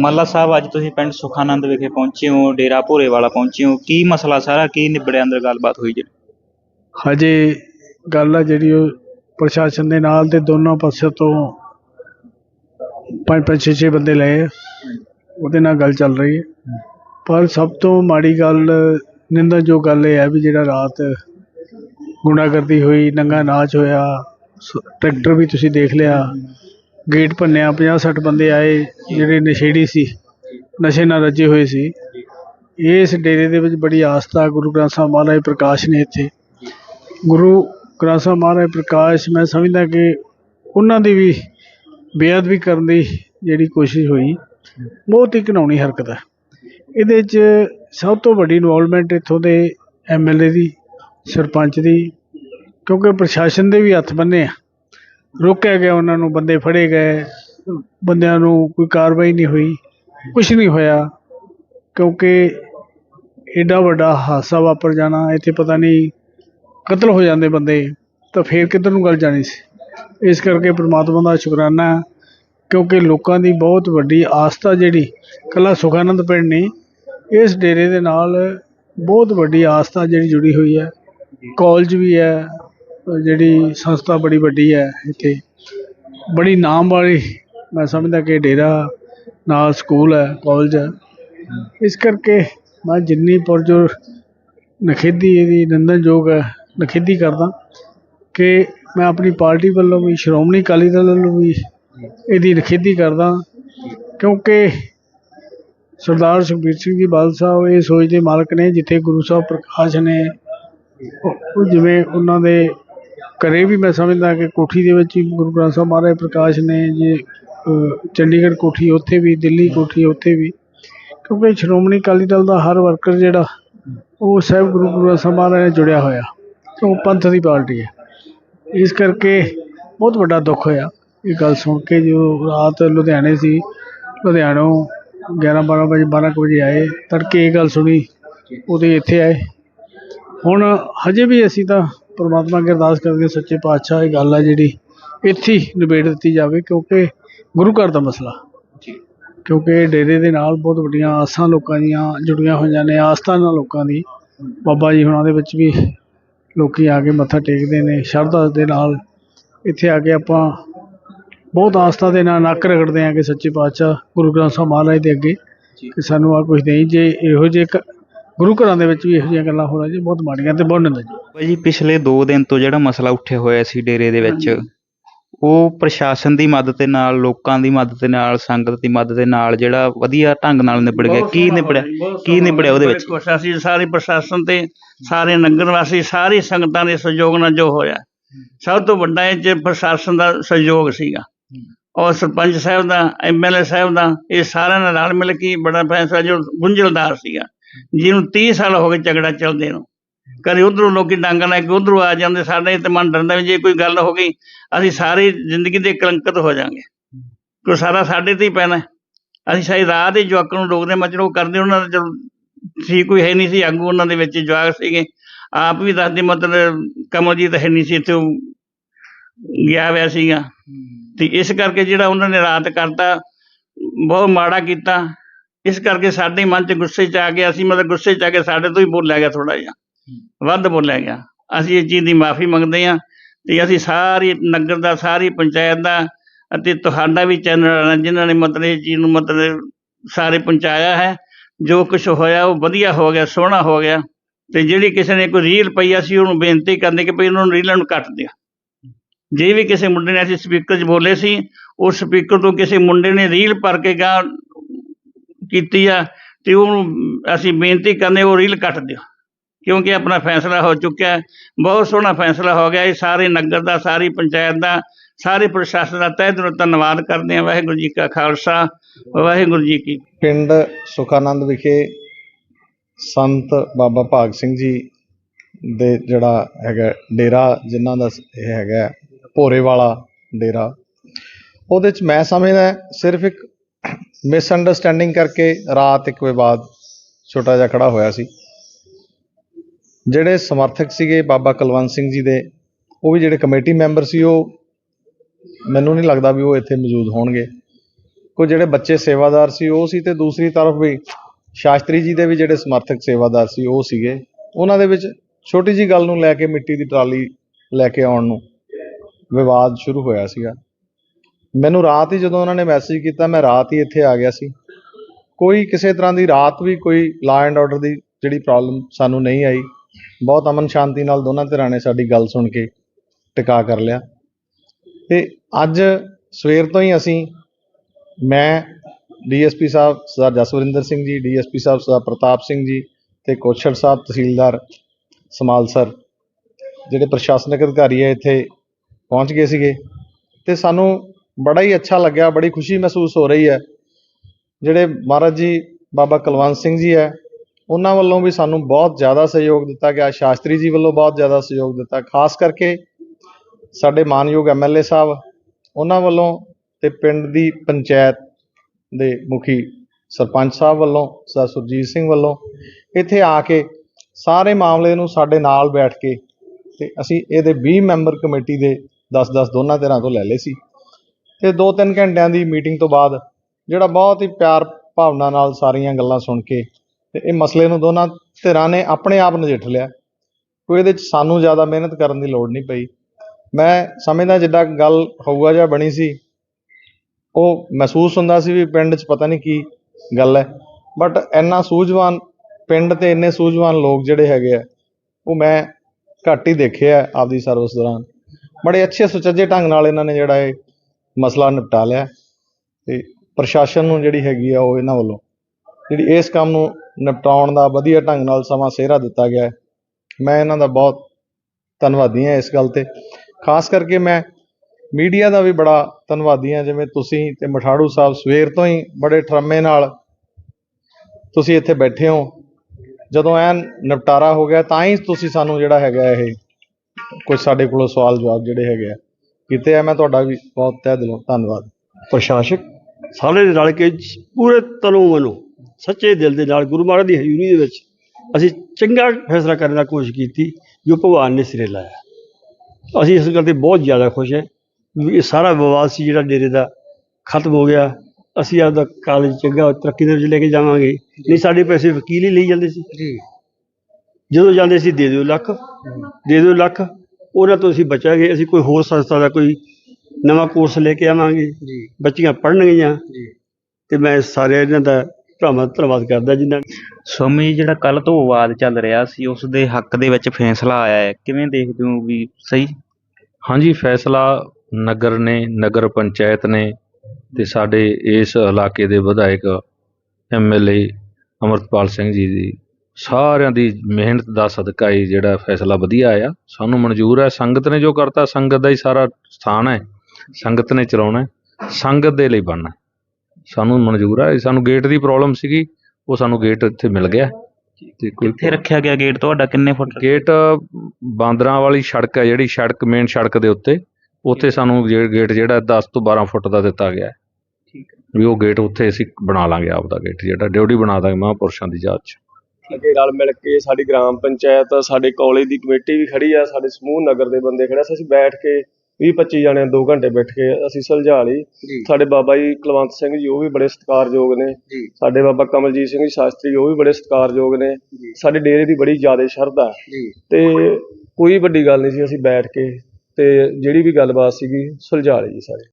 ਮੱਲਾ ਸਾਹਿਬ, ਅੱਜ ਤੁਸੀਂ ਪਿੰਡ ਸੁਖਾਨੰਦ ਵਿਖੇ ਪਹੁੰਚੇ ਹੋ, ਡੇਰਾ ਭੋਰੇ ਵਾਲਾ ਪਹੁੰਚੇ ਹੋ। ਕੀ ਮਸਲਾ ਸਾਰਾ, ਕੀ ਨਿਬੜਿਆ ਅੰਦਰ ਗੱਲਬਾਤ ਹੋਈ ਜੀ ਹਜੇ ਗੱਲ ਆ ਜਿਹੜੀ ਉਹ ਪ੍ਰਸ਼ਾਸਨ ਦੇ ਨਾਲ ਤੇ ਦੋਨੋਂ ਪਾਸੇ ਤੋਂ ਪੰਜ ਪੰਜ, ਛੇ ਛੇ ਬੰਦੇ ਲਏ ਆ। ਉਹਦੇ ਨਾਲ ਗੱਲ ਚੱਲ ਰਹੀ ਹੈ ਪਰ ਸਭ ਤੋਂ ਮਾੜੀ ਗੱਲ ਨਿੰਦਣਯੋਗ ਗੱਲ ਇਹ ਹੈ ਵੀ ਜਿਹੜਾ ਰਾਤ ਗੁੰਡਾਗਰਦੀ ਹੋਈ, ਨੰਗਾ ਨਾਚ ਹੋਇਆ, ਸ- ਟਰੈਕਟਰ ਵੀ ਤੁਸੀਂ ਦੇਖ ਲਿਆ। ਗੇਟ ਭੰਨਿਆ 50 60 ਬੰਦੇ ਆਏ, ਜਿਹੜੇ ਨਸ਼ੇੜੀ ਸੀ, ਨਸ਼ੇ ਨਾਲ ਰੱਜੇ ਹੋਏ ਸੀ। ਇਸ ਡੇਰੇ ਦੇ ਵਿੱਚ ਬੜੀ ਆਸਥਾ, ਗੁਰੂ ਗ੍ਰੰਥ ਸਾਹਿਬ ਮਹਾਰਾਜ ਪ੍ਰਕਾਸ਼ ਨੇ ਇੱਥੇ। ਗੁਰੂ ਗ੍ਰੰਥ ਸਾਹਿਬ ਮਹਾਰਾਜ ਪ੍ਰਕਾਸ਼, ਮੈਂ ਸਮਝਦਾ ਕਿ ਉਹਨਾਂ ਦੀ ਵੀ ਬੇਅਦਬੀ ਕਰਨ ਦੀ ਜਿਹੜੀ ਕੋਸ਼ਿਸ਼ ਹੋਈ, ਬਹੁਤ ਹੀ ਘਿਨਾਉਣੀ ਹਰਕਤ ਹੈ। ਇਹਦੇ 'ਚ ਸਭ ਤੋਂ ਵੱਡੀ ਇਨਵੋਲਵਮੈਂਟ ਇੱਥੋਂ ਦੇ ਐਮਐਲਏ ਦੀ, ਸਰਪੰਚ ਦੀ, ਕਿਉਂਕਿ ਪ੍ਰਸ਼ਾਸਨ ਦੇ ਵੀ ਹੱਥ ਬੰਨੇ ਆ। ਰੋਕਿਆ ਗਿਆ, ਉਹਨਾਂ ਨੂੰ ਬੰਦੇ ਫੜੇ ਗਏ। ਬੰਦਿਆਂ ਨੂੰ ਕੋਈ ਕਾਰਵਾਈ ਨਹੀਂ ਹੋਈ, ਕੁਛ ਨਹੀਂ ਹੋਇਆ, ਕਿਉਂਕਿ ਐਡਾ ਵੱਡਾ ਹਾਦਸਾ ਵਾਪਰ ਜਾਣਾ, ਇੱਥੇ ਪਤਾ ਨਹੀਂ ਕਤਲ ਹੋ ਜਾਂਦੇ ਬੰਦੇ, ਤਾਂ ਫੇਰ ਕਿੱਧਰ ਨੂੰ ਗੱਲ ਜਾਣੀ ਸੀ? ਇਸ ਕਰਕੇ ਪ੍ਰਮਾਤਮਾ ਦਾ ਸ਼ੁਕਰਾਨਾ ਕਿਉਂਕਿ ਲੋਕਾਂ ਦੀ ਬਹੁਤ ਵੱਡੀ ਆਸਥਾ ਜਿਹੜੀ, ਕੱਲਾ ਸੁਖਾਨੰਦ ਪਿੰਡ ਨਹੀਂ, ਇਸ ਡੇਰੇ ਦੇ ਨਾਲ ਬਹੁਤ ਵੱਡੀ ਆਸਥਾ ਜਿਹੜੀ ਜੁੜੀ ਹੋਈ ਹੈ। ਕਾਲਜ ਵੀ ਹੈ ਜਿਹੜੀ ਸੰਸਥਾ ਬੜੀ ਵੱਡੀ ਹੈ ਇੱਥੇ, ਬੜੀ ਨਾਮ ਵਾਲੀ, ਮੈਂ ਸਮਝਦਾ ਕਿ ਡੇਰਾ ਨਾਲ ਸਕੂਲ ਹੈ, ਕਾਲਜ ਹੈ। ਇਸ ਕਰਕੇ ਮੈਂ ਜਿੰਨੀ ਪੁਰਜੋਰ ਨਖੇਦੀ ਇਹਦੀ ਨਿੰਦਣਯੋਗ ਹੈ ਨਖੇਦੀ ਕਰਦਾ ਕਿ ਮੈਂ ਆਪਣੀ ਪਾਰਟੀ ਵੱਲੋਂ ਵੀ, ਸ਼੍ਰੋਮਣੀ ਅਕਾਲੀ ਦਲ ਵੱਲੋਂ ਵੀ ਇਹਦੀ ਨਖੇਦੀ ਕਰਦਾ, ਕਿਉਂਕਿ ਸਰਦਾਰ ਸੁਖਬੀਰ ਸਿੰਘ ਜੀ ਬਾਦਲ ਸਾਹਿਬ ਇਹ ਸੋਚ ਦੇ ਮਾਲਕ ਨੇ, ਜਿੱਥੇ ਗੁਰੂ ਸਾਹਿਬ ਪ੍ਰਕਾਸ਼ ਨੇ, ਉਹ ਜਿਵੇਂ ਉਹਨਾਂ ਦੇ ਘਰੇ ਵੀ ਮੈਂ ਸਮਝਦਾ ਕਿ ਕੋਠੀ ਦੇ ਵਿੱਚ ਹੀ ਗੁਰੂ ਗ੍ਰੰਥ ਸਾਹਿਬ ਮਹਾਰਾਜ ਪ੍ਰਕਾਸ਼ ਨੇ ਜੇ ਚੰਡੀਗੜ੍ਹ ਕੋਠੀ, ਉੱਥੇ ਵੀ, ਦਿੱਲੀ ਕੋਠੀ, ਉੱਥੇ ਵੀ, ਕਿਉਂਕਿ ਸ਼੍ਰੋਮਣੀ ਅਕਾਲੀ ਦਲ ਦਾ ਹਰ ਵਰਕਰ ਜਿਹੜਾ, ਉਹ ਸਾਹਿਬ ਗੁਰੂ ਗ੍ਰੰਥ ਸਾਹਿਬ ਮਹਾਰਾਜ ਨਾਲ ਜੁੜਿਆ ਹੋਇਆ ਉਹ ਪੰਥ ਦੀ ਪਾਰਟੀ ਹੈ। ਇਸ ਕਰਕੇ ਬਹੁਤ ਵੱਡਾ ਦੁੱਖ ਹੋਇਆ। ਇਹ ਗੱਲ ਸੁਣ ਕੇ ਜੋ ਰਾਤ ਲੁਧਿਆਣੇ ਸੀ, ਲੁਧਿਆਣੋਂ 11 12 ਵਜੇ 12 ਕੁ ਵਜੇ ਆਏ, ਤੜਕੇ ਇਹ ਗੱਲ ਸੁਣੀ, ਉਹਦੇ ਇੱਥੇ ਆਏ। ਹੁਣ ਹਜੇ ਵੀ ਅਸੀਂ ਤਾਂ ਪ੍ਰਮਾਤਮਾ ਅੱਗੇ ਅਰਦਾਸ ਕਰਦੇ ਹਾਂ, ਸੱਚੇ ਪਾਤਸ਼ਾਹ ਇਹ ਗੱਲ ਆ ਜਿਹੜੀ ਇੱਥੇ ਹੀ ਨਿਬੇੜ ਦਿੱਤੀ ਜਾਵੇ ਕਿਉਂਕਿ ਗੁਰੂ ਘਰ ਦਾ ਮਸਲਾ। ਕਿਉਂਕਿ ਡੇਰੇ ਦੇ ਨਾਲ ਬਹੁਤ ਵੱਡੀਆਂ ਆਸਾਂ ਲੋਕਾਂ ਦੀਆਂ ਜੁੜੀਆਂ ਹੋਈਆਂ ਨੇ ਆਸਥਾ ਨਾਲ ਲੋਕਾਂ ਦੀ। ਬਾਬਾ ਜੀ ਹੁਣਾਂ ਦੇ ਵਿੱਚ ਵੀ ਲੋਕੀ ਆ ਕੇ ਮੱਥਾ ਟੇਕਦੇ ਨੇ ਸ਼ਰਧਾ ਦੇ ਨਾਲ ਇੱਥੇ ਆ ਕੇ ਆਪਾਂ ਬਹੁਤ ਆਸਥਾ ਦੇ ਨਾਲ ਨੱਕ ਰਗੜਦੇ ਆ ਕਿ ਸੱਚੇ ਪਾਤਸ਼ਾਹ ਗੁਰੂ ਗ੍ਰੰਥ ਸਾਹਿਬ ਮਹਾਰਾਜ ਦੇ ਅੱਗੇ ਕਿ ਸਾਨੂੰ ਆ ਕੁਝ ਨਹੀਂ ਜੇ ਇਹੋ ਜਿਹੇ ਗੁਰੂ ਘਰਾਂ ਦੇ ਵਿੱਚ ਵੀ ਇਹੋ ਜਿਹੀਆਂ ਗੱਲਾਂ ਹੋ ਰਹੀਆਂ ਜੀ ਬਹੁਤ ਮਾੜੀਆਂ ਤੇ ਬਹੁਤ ਨਿੰਦਾ ਜੀ। ਭਾਜੀ ਪਿਛਲੇ 2 ਦਿਨ ਤੋਂ ਜਿਹੜਾ ਮਸਲਾ ਉੱਠਿਆ ਹੋਇਆ ਸੀ ਡੇਰੇ ਦੇ ਵਿੱਚ ਉਹ ਪ੍ਰਸ਼ਾਸਨ ਦੀ ਮਦਦ ਦੇ ਨਾਲ ਲੋਕਾਂ ਦੀ ਮਦਦ ਦੇ ਨਾਲ ਸੰਗਤ ਦੀ ਮਦਦ ਦੇ ਨਾਲ ਜਿਹੜਾ ਵਧੀਆ ਢੰਗ ਨਾਲ ਨਿਬੜ ਗਿਆ ਕੀ ਨਿਬੜਿਆ ਕੀ ਨਿਬੜਿਆ ਉਹਦੇ ਵਿੱਚ? ਕੁਛ ਅਸੀਂ ਸਾਰੇ ਪ੍ਰਸ਼ਾਸਨ ਤੇ ਸਾਰੇ ਨਗਰ ਵਾਸੀ ਸਾਰੀ ਸੰਗਤਾਂ ਦੇ ਸਹਿਯੋਗ ਨਾਲ ਜੋ ਹੋਇਆ। ਸਭ ਤੋਂ ਵੱਡਾ ਇਹ 'ਚ ਪ੍ਰਸ਼ਾਸਨ ਦਾ ਸਹਿਯੋਗ ਸੀਗਾ। ਔਰ ਸਰਪੰਚ ਸਾਹਿਬ ਦਾ ਐਮਐਲਏ ਸਾਹਿਬ ਦਾ ਇਹ ਸਾਰਿਆਂ ਨੇ ਰਲ ਮਿਲ ਕੇ ਬੜਾ ਫੈਸਲਾ ਜੋ ਗੁੰਝਲਦਾਰ ਸੀਗਾ। ਜਿਹਨੂੰ 30 ਸਾਲ ਹੋ ਗਏ ਝਗੜਾ ਚੱਲਦੇ ਨੂੰ। ਕਦੇ ਉਧਰੋਂ ਲੋਕੀ ਡਾਂਗਾ ਲੈ ਕੇ ਉਧਰੋਂ ਆ ਜਾਂਦੇ ਸਾਡੇ ਤੇ ਮਨ ਡਰਦਾ ਵੀ ਜੇ ਕੋਈ ਗੱਲ ਹੋ ਗਈ ਅਸੀਂ ਸਾਰੀ ਜ਼ਿੰਦਗੀ ਦੇ ਕਲੰਕਿਤ ਹੋ ਜਾਾਂਗੇ। ਕਿਉਂ ਸਾਰਾ ਸਾਡੇ ਤੇ ਹੀ ਪੈਣਾ। ਅਸੀਂ ਸਾਰੀ ਰਾਤ ਹੀ ਜਵਾਕਾਂ ਨੂੰ ਰੋਕਦੇ ਮਚਲੋ ਕਰਦੇ ਉਹਨਾਂ ਦਾ ਚਲੋ ਸੀ ਕੋਈ ਹੈ ਨਹੀਂ ਸੀ ਆਗੂ ਉਹਨਾਂ ਦੇ ਵਿੱਚ ਜਵਾਕ ਸੀਗੇ। ਆਪ ਵੀ ਦੱਸਦੇ ਮਤਲਬ ਕਮਲਜੀਤ ਹੈ ਨਹੀਂ ਸੀ ਇੱਥੇ ਉਹ ਗਿਆ ਹੋਇਆ ਸੀਗਾ। ਤੇ ਇਸ ਕਰਕੇ ਜਿਹੜਾ ਉਹਨਾਂ ਨੇ ਰਾਤ ਕਰਤਾ ਬਹੁਤ ਮਾੜਾ ਕੀਤਾ। ਇਸ ਕਰਕੇ ਸਾਡੇ ਮਨ 'ਚ ਗੁੱਸੇ 'ਚ ਆ ਗਿਆ, ਅਸੀਂ ਮਤਲਬ ਗੁੱਸੇ 'ਚ ਆ ਕੇ ਸਾਡੇ ਤੋਂ ਹੀ ਬੋਲਿਆ ਗਿਆ ਥੋੜਾ ਜਿਹਾ, ਵੱਧ ਬੋਲਿਆ ਗਿਆ। ਅਸੀਂ ਇਸ ਚੀਜ਼ ਦੀ ਮਾਫੀ ਮੰਗਦੇ ਹਾਂ ਤੇ ਅਸੀਂ ਸਾਰੀ ਨਗਰ ਦਾ, ਸਾਰੀ ਪੰਚਾਇਤ ਦਾ ਅਤੇ ਤੁਹਾਡਾ ਵੀ ਚੈਨਲ ਜਿਨ੍ਹਾਂ ਨੇ ਮਤਲਬ ਇਹ ਚੀਜ਼ ਨੂੰ ਮਤਲਬ ਸਾਰੇ ਪਹੁੰਚਾਇਆ ਹੈ, ਜੋ ਕੁਝ ਹੋਇਆ ਉਹ ਵਧੀਆ ਹੋ ਗਿਆ, ਸੋਹਣਾ ਹੋ ਗਿਆ ਤੇ ਜਿਹੜੀ ਕਿਸੇ ਨੇ ਕੋਈ ਰੀਲ ਪਈ ਅਸੀਂ ਉਹਨੂੰ ਬੇਨਤੀ ਕਰਨੀ ਕਿ ਭਈ ਉਹਨਾਂ ਨੂੰ ਰੀਲਾਂ ਨੂੰ ਕੱਟ ਦਿਓ। ਜੇ ਵੀ ਕਿਸੇ ਮੁੰਡੇ ਨੇ ਅਸੀਂ ਸਪੀਕਰ 'ਚ ਬੋਲੇ ਸੀ ਉਹ ਸਪੀਕਰ ਤੋਂ ਕਿਸੇ ਮੁੰਡੇ ਨੇ ਰੀਲ ਭਰ ਕੇ ਗਾ ਕੀਤੀ ਆ ਤੇ ਉਹਨੂੰ ਅਸੀਂ ਬੇਨਤੀ ਕਰਨੇ ਉਹ ਰੀਲ ਕੱਟ ਦਿਓ। ਕਿਉਂਕਿ ਆਪਣਾ ਫੈਸਲਾ ਹੋ ਚੁੱਕਿਆ ਬਹੁਤ ਸੋਹਣਾ ਫੈਸਲਾ ਹੋ ਗਿਆ। ਇਹ ਸਾਰੇ ਨਗਰ ਦਾ, ਸਾਰੀ ਪੰਚਾਇਤ ਦਾ, ਸਾਰੇ ਪ੍ਰਸ਼ਾਸਨ ਦਾ ਤਹਿ ਦਿਲੋਂ ਧੰਨਵਾਦ ਕਰਦੇ ਹਾਂ। ਵਾਹਿਗੁਰੂ ਜੀ ਕਾ ਖਾਲਸਾ, ਵਾਹਿਗੁਰੂ ਜੀ ਕੀ ਪਿੰਡ ਸੁਖਾਨੰਦ ਵਿਖੇ ਸੰਤ ਬਾਬਾ ਭਾਗ ਸਿੰਘ ਜੀ ਦੇ ਜਿਹੜਾ ਹੈਗਾ ਡੇਰਾ, ਜਿਨ੍ਹਾਂ ਦਾ ਇਹ ਹੈਗਾ ਭੋਰੇ ਵਾਲਾ ਡੇਰਾ, ਉਹਦੇ ਚ ਮੈਂ ਸਮਝਦਾ ਸਿਰਫ ਇੱਕ ਮਿਸਅੰਡਰਸਟੈਂਡਿੰਗ ਕਰਕੇ ਰਾਤ ਇੱਕ ਵਿਵਾਦ ਛੋਟਾ ਜਿਹਾ ਖੜਾ ਹੋਇਆ ਸੀ। ਜਿਹੜੇ ਸਮਰਥਕ ਸੀਗੇ ਬਾਬਾ ਕੁਲਵੰਤ ਸਿੰਘ ਜੀ ਦੇ, ਉਹ ਵੀ ਜਿਹੜੇ ਕਮੇਟੀ ਮੈਂਬਰ ਸੀ, ਉਹ ਮੈਨੂੰ ਨਹੀਂ ਲੱਗਦਾ ਵੀ ਉਹ ਇੱਥੇ ਮੌਜੂਦ ਹੋਣਗੇ। ਕੁਝ ਜਿਹੜੇ ਬੱਚੇ ਸੇਵਾਦਾਰ ਸੀ, ਉਹ ਸੀ ਤੇ ਦੂਸਰੀ ਤਰਫ ਵੀ ਸ਼ਾਸਤਰੀ ਜੀ ਦੇ ਵੀ ਜਿਹੜੇ ਸਮਰਥਕ ਸੇਵਾਦਾਰ ਸੀ, ਉਹ ਸੀਗੇ। ਉਹਨਾਂ ਦੇ ਵਿੱਚ ਛੋਟੀ ਜੀ ਗੱਲ ਨੂੰ ਲੈ ਕੇ ਮਿੱਟੀ ਦੀ ਟਰਾਲੀ ਲੈ ਕੇ ਆਉਣ ਨੂੰ ਵਿਵਾਦ ਸ਼ੁਰੂ ਹੋਇਆ ਸੀਗਾ। ਮੈਨੂੰ ਰਾਤ ਹੀ ਜਦੋਂ ਉਹਨਾਂ ਨੇ ਮੈਸੇਜ ਕੀਤਾ, ਮੈਂ ਰਾਤ ਹੀ ਇੱਥੇ ਆ ਗਿਆ ਸੀ। ਕੋਈ ਕਿਸੇ ਤਰ੍ਹਾਂ ਦੀ ਰਾਤ ਵੀ ਕੋਈ ਲਾ ਐਂਡ ਆਰਡਰ ਦੀ ਜਿਹੜੀ ਪ੍ਰੋਬਲਮ ਸਾਨੂੰ ਨਹੀਂ ਆਈ। ਬਹੁਤ ਅਮਨ ਸ਼ਾਂਤੀ ਨਾਲ ਦੋਨਾਂ ਧਿਰਾਂ ਨੇ ਸਾਡੀ ਗੱਲ ਸੁਣ ਕੇ ਟਿਕਾ ਕਰ ਲਿਆ। ਤੇ ਅੱਜ ਸਵੇਰ ਤੋਂ ਹੀ ਅਸੀਂ, ਮੈਂ, ਡੀਐਸਪੀ ਸਾਹਿਬ, ਸਰਦਾਰ ਜਸਵਿੰਦਰ ਸਿੰਘ ਜੀ, ਡੀਐਸਪੀ ਸਾਹਿਬ, ਸਰਦਾਰ ਪ੍ਰਤਾਪ ਸਿੰਘ ਜੀ ਤੇ ਕੋਛੜ ਸਾਹਿਬ, ਤਹਿਸੀਲਦਾਰ ਸਮਾਲਸਰ ਜਿਹੜੇ ਪ੍ਰਸ਼ਾਸਨਿਕ ਅਧਿਕਾਰੀ ਹੈ ਇੱਥੇ ਪਹੁੰਚ ਗਏ ਸੀਗੇ। ਤੇ ਸਾਨੂੰ ਬੜਾ ਹੀ ਅੱਛਾ ਲੱਗਿਆ, ਬੜੀ ਖੁਸ਼ੀ ਮਹਿਸੂਸ ਹੋ ਰਹੀ ਹੈ। ਜਿਹੜੇ ਮਹਾਰਾਜ ਜੀ, ਬਾਬਾ ਕੁਲਵੰਤ ਸਿੰਘ ਜੀ ਹੈ, ਉਹਨਾਂ ਵੱਲੋਂ ਵੀ ਸਾਨੂੰ ਬਹੁਤ ਜ਼ਿਆਦਾ ਸਹਿਯੋਗ ਦਿੱਤਾ ਗਿਆ, ਸ਼ਾਸਤਰੀ ਜੀ ਵੱਲੋਂ ਬਹੁਤ ਜ਼ਿਆਦਾ ਸਹਿਯੋਗ ਦਿੱਤਾ, ਖਾਸ ਕਰਕੇ ਸਾਡੇ ਮਾਨਯੋਗ ਐਮਐਲਏ ਸਾਹਿਬ, ਉਹਨਾਂ ਵੱਲੋਂ ਤੇ ਪਿੰਡ ਦੀ ਪੰਚਾਇਤ ਦੇ ਮੁਖੀ ਸਰਪੰਚ ਸਾਹਿਬ ਵੱਲੋਂ, ਸਰ ਸੁਰਜੀਤ ਸਿੰਘ ਵੱਲੋਂ, ਇੱਥੇ ਆ ਕੇ ਸਾਰੇ ਮਾਮਲੇ ਨੂੰ ਸਾਡੇ ਨਾਲ ਬੈਠ ਕੇ ਤੇ ਅਸੀਂ ਇਹਦੇ 20 ਮੈਂਬਰ ਕਮੇਟੀ ਦੇ 10-10 ਦੋਨਾਂ ਧਿਰਾਂ ਤੋਂ ਲੈ ਲਏ ਸੀ। ਤੇ 2-3 ਘੰਟਿਆਂ ਦੀ ਮੀਟਿੰਗ ਤੋਂ ਬਾਅਦ ਜਿਹੜਾ ਬਹੁਤ ਹੀ ਪਿਆਰ ਭਾਵਨਾ ਨਾਲ ਸਾਰੀਆਂ ਗੱਲਾਂ ਸੁਣ ਕੇ ਤੇ ਇਹ ਮਸਲੇ ਨੂੰ ਦੋਨਾਂ ਧਿਰਾਂ ਨੇ ਆਪਣੇ ਆਪ ਨਜਿੱਠ ਲਿਆ। ਕੋਈ ਇਹਦੇ ਚ ਸਾਨੂੰ ਜ਼ਿਆਦਾ ਮਿਹਨਤ ਕਰਨ ਦੀ ਲੋੜ ਨਹੀਂ ਪਈ। ਮੈਂ ਸਮਝਦਾ ਜਿੱਦਾਂ ਗੱਲ ਹੋਊਗਾ ਜਾਂ ਬਣੀ ਸੀ, ਉਹ ਮਹਿਸੂਸ ਹੁੰਦਾ ਸੀ ਵੀ ਪਿੰਡ 'ਚ ਪਤਾ ਨਹੀਂ ਕੀ ਗੱਲ ਹੈ। ਬਟ ਇੰਨਾ ਸੂਝਵਾਨ ਪਿੰਡ ਤੇ ਇੰਨੇ ਸੂਝਵਾਨ ਲੋਕ ਜਿਹੜੇ ਹੈਗੇ ਆ, ਉਹ ਮੈਂ ਘੱਟ ਹੀ ਦੇਖਿਆ ਆਪਦੀ ਸਰਵਿਸ ਦੌਰਾਨ। ਬੜੇ ਅੱਛੇ ਸੁਚੱਜੇ ਢੰਗ ਨਾਲ ਇਹਨਾਂ ਨੇ ਜਿਹੜਾ ਇਹ ਮਸਲਾ ਨਿਪਟਾ ਲਿਆ ਤੇ ਪ੍ਰਸ਼ਾਸਨ ਨੂੰ ਜਿਹੜੀ ਹੈਗੀ ਆ ਉਹ ਇਹਨਾਂ ਵੱਲੋਂ ਜਿਹੜੀ ਇਸ ਕੰਮ ਨੂੰ ਨਿਪਟਾਉਣ ਦਾ ਵਧੀਆ ਢੰਗ ਨਾਲ ਸਮਾਂ ਸਿਹਰਾ ਦਿੱਤਾ ਗਿਆ ਹੈ। ਮੈਂ ਇਹਨਾਂ ਦਾ ਬਹੁਤ ਧੰਨਵਾਦੀ ਹਾਂ ਇਸ ਗੱਲ ਤੇ। ਖਾਸ ਕਰਕੇ ਮੈਂ ਮੀਡੀਆ ਦਾ ਵੀ ਬੜਾ ਧੰਨਵਾਦੀ ਹਾਂ, ਜਿਵੇਂ ਤੁਸੀਂ ਤੇ ਮਠਾੜੂ ਸਾਹਿਬ ਸਵੇਰ ਤੋਂ ਹੀ ਬੜੇ ਠਰਮੇ ਨਾਲ ਤੁਸੀਂ ਇੱਥੇ ਬੈਠੇ ਹੋ। ਜਦੋਂ ਐਨ ਨਿਪਟਾਰਾ ਹੋ ਗਿਆ ਤਾਂ ਹੀ ਤੁਸੀਂ ਸਾਨੂੰ ਜਿਹੜਾ ਹੈਗਾ ਇਹ ਕੁਝ ਸਾਡੇ ਕੋਲੋਂ ਸਵਾਲ ਜਵਾਬ ਜਿਹੜੇ ਹੈਗੇ ਆ। ਕੀਤੇ ਆ ਮੈਂ ਤੁਹਾਡਾ ਵੀ ਬਹੁਤ ਤਹਿ ਦਿਲੋਂ ਧੰਨਵਾਦ। ਪ੍ਰਸ਼ਾਸਕ? ਸਾਰੇ ਦੇ ਰਲ ਕੇ ਪੂਰੇ ਤਨੋਂ ਮਨੋਂ ਸੱਚੇ ਦਿਲ ਦੇ ਨਾਲ ਗੁਰੂ ਮਹਾਰਾਜ ਦੀ ਹਜ਼ੂਰੀ ਦੇ ਵਿੱਚ ਅਸੀਂ ਚੰਗਾ ਫੈਸਲਾ ਕਰਨ ਦੀ ਕੋਸ਼ਿਸ਼ ਕੀਤੀ ਜੋ ਭਗਵਾਨ ਨੇ ਸਿਰੇ ਲਾਇਆ। ਅਸੀਂ ਇਸ ਗੱਲ ਤੇ ਬਹੁਤ ਜ਼ਿਆਦਾ ਖੁਸ਼ ਹਾਂ ਵੀ ਇਹ ਸਾਰਾ ਵਿਵਾਦ ਸੀ ਜਿਹੜਾ ਡੇਰੇ ਦਾ ਖਤਮ ਹੋ ਗਿਆ। ਅਸੀਂ ਆਪਦਾ ਕਾਲਜ ਚੰਗਾ ਤਰੱਕੀ ਦੇ ਵਿੱਚ ਲੈ ਕੇ ਜਾਵਾਂਗੇ। ਨਹੀਂ ਸਾਡੇ ਪੈਸੇ ਵਕੀਲ ਹੀ ਲਈ ਜਾਂਦੇ ਸੀ। ਜੀ। ਜਦੋਂ ਜਾਂਦੇ ਸੀ ਦੇ ਦਿਓ ਲੱਖ ਦੇ ਦਿਓ ਲੱਖ। ਉਹਨਾਂ ਤੋਂ ਅਸੀਂ ਬਚਾਂਗੇ ਅਸੀਂ ਕੋਈ ਹੋਰ ਸੰਸਥਾ ਦਾ ਕੋਈ ਨਵਾਂ ਕੋਰਸ ਲੈ ਕੇ ਆਵਾਂਗੇ। ਜੀ। ਬੱਚੀਆਂ ਪੜ੍ਹਨਗੀਆਂ। ਜੀ। ਤੇ ਮੈਂ ਸਾਰੇ ਇਹਨਾਂ ਦਾ ਧੰਨਵਾਦ ਧੰਨਵਾਦ ਕਰਦਾ ਜਿਨ੍ਹਾਂ ਸਵਾਮੀ ਜਿਹੜਾ ਕੱਲ ਤੋਂ ਵਿਵਾਦ ਚੱਲ ਰਿਹਾ ਸੀ ਉਸ ਦੇ ਹੱਕ ਦੇ ਵਿੱਚ ਫੈਸਲਾ ਆਇਆ ਹੈ। ਕਿਵੇਂ ਦੇਖਦੇ ਹੋ ਵੀ ਸਹੀ? ਹਾਂਜੀ ਫੈਸਲਾ ਨਗਰ ਨੇ ਨਗਰ ਪੰਚਾਇਤ ਨੇ ਤੇ ਸਾਡੇ ਇਸ ਇਲਾਕੇ ਦੇ ਵਿਧਾਇਕ ਐਮਐਲਏ ਅਮਰਤਪਾਲ ਸਿੰਘ ਜੀ ਦੀ ਸਾਰਿਆਂ ਦੀ ਮਿਹਨਤ ਦਾ ਸਦਕਾ ਹੀ ਜਿਹੜਾ ਫੈਸਲਾ ਵਧੀਆ ਆਇਆ। ਸਾਨੂੰ ਮਨਜ਼ੂਰ ਹੈ ਸੰਗਤ ਨੇ ਜੋ ਕਰਤਾ ਸੰਗਤ ਦਾ ਹੀ ਸਾਰਾ ਸਥਾਨ ਹੈ। ਸੰਗਤ ਨੇ ਚਲਾਉਣਾ ਹੈ, ਸੰਗਤ ਦੇ ਲਈ ਬਣਨਾ ਹੈ। ਸਾਨੂੰ ਮਨਜ਼ੂਰ ਹੈ ਸਾਨੂੰ ਗੇਟ ਦੀ ਪ੍ਰੋਬਲਮ ਸੀਗੀ ਉਹ ਸਾਨੂੰ ਗੇਟ ਇੱਥੇ ਮਿਲ ਗਿਆ। ਤੇ ਕਿੱਥੇ ਰੱਖਿਆ ਗਿਆ ਗੇਟ ਤੁਹਾਡਾ? ਕਿੰਨੇ ਫੁੱਟ? ਗੇਟ ਬਾਂਦਰਾਂ ਵਾਲੀ ਸੜਕ ਹੈ ਜਿਹੜੀ ਸੜਕ ਮੇਨ ਸੜਕ ਦੇ ਉੱਤੇ। ਉੱਥੇ ਸਾਨੂੰ ਗੇਟ ਜਿਹੜਾ 10 ਤੋਂ 12 ਫੁੱਟ ਦਾ ਦਿੱਤਾ ਗਿਆ ਹੈ। ਠੀਕ ਵੀ ਉਹ ਗੇਟ ਉੱਥੇ ਅਸੀਂ ਬਣਾ ਲਾਂਗੇ ਆਪਦਾ ਗੇਟ ਜਿਹੜਾ ਡਿਊਟੀ ਬਣਾ ਦਾਂਗੇ ਮਹਾਂਪੁਰਸ਼ਾਂ ਦੀ ਯਾਦ 'ਚ। ਅੱਗੇ ਰਲ ਮਿਲ ਕੇ ਸਾਡੀ ਗ੍ਰਾਮ ਪੰਚਾਇਤ ਸਾਡੇ ਕਾਲਜ ਦੀ ਕਮੇਟੀ ਵੀ ਖੜੀ ਆ ਸਾਡੇ ਸਮੂਹ ਨਗਰ ਦੇ ਬੰਦੇ ਖੜੇ ਆ। ਅਸੀਂ ਬੈਠ ਕੇ 20 25 ਜਣੇ 2 ਘੰਟੇ ਬੈਠ ਕੇ ਅਸੀਂ ਸੁਲਝਾ ਲਈ। ਸਾਡੇ ਬਾਬਾ ਜੀ ਕੁਲਵੰਤ ਸਿੰਘ ਜੀ ਉਹ ਵੀ ਬੜੇ ਸਤਿਕਾਰਯੋਗ ਨੇ। ਸਾਡੇ ਬਾਬਾ ਕਮਲਜੀਤ ਸਿੰਘ ਜੀ ਸ਼ਾਸਤਰੀ ਉਹ ਵੀ ਬੜੇ ਸਤਿਕਾਰਯੋਗ ਨੇ। ਸਾਡੇ ਡੇਰੇ ਦੀ ਬੜੀ ਜ਼ਿਆਦਾ ਸ਼ਰਧਾ। ਤੇ ਕੋਈ ਵੱਡੀ ਗੱਲ ਨਹੀਂ ਸੀ ਅਸੀਂ ਬੈਠ ਕੇ ਤੇ ਜਿਹੜੀ ਵੀ ਗੱਲਬਾਤ ਸੀਗੀ ਸੁਲਝਾ ਲਈ ਜੀ ਸਾਰੇ।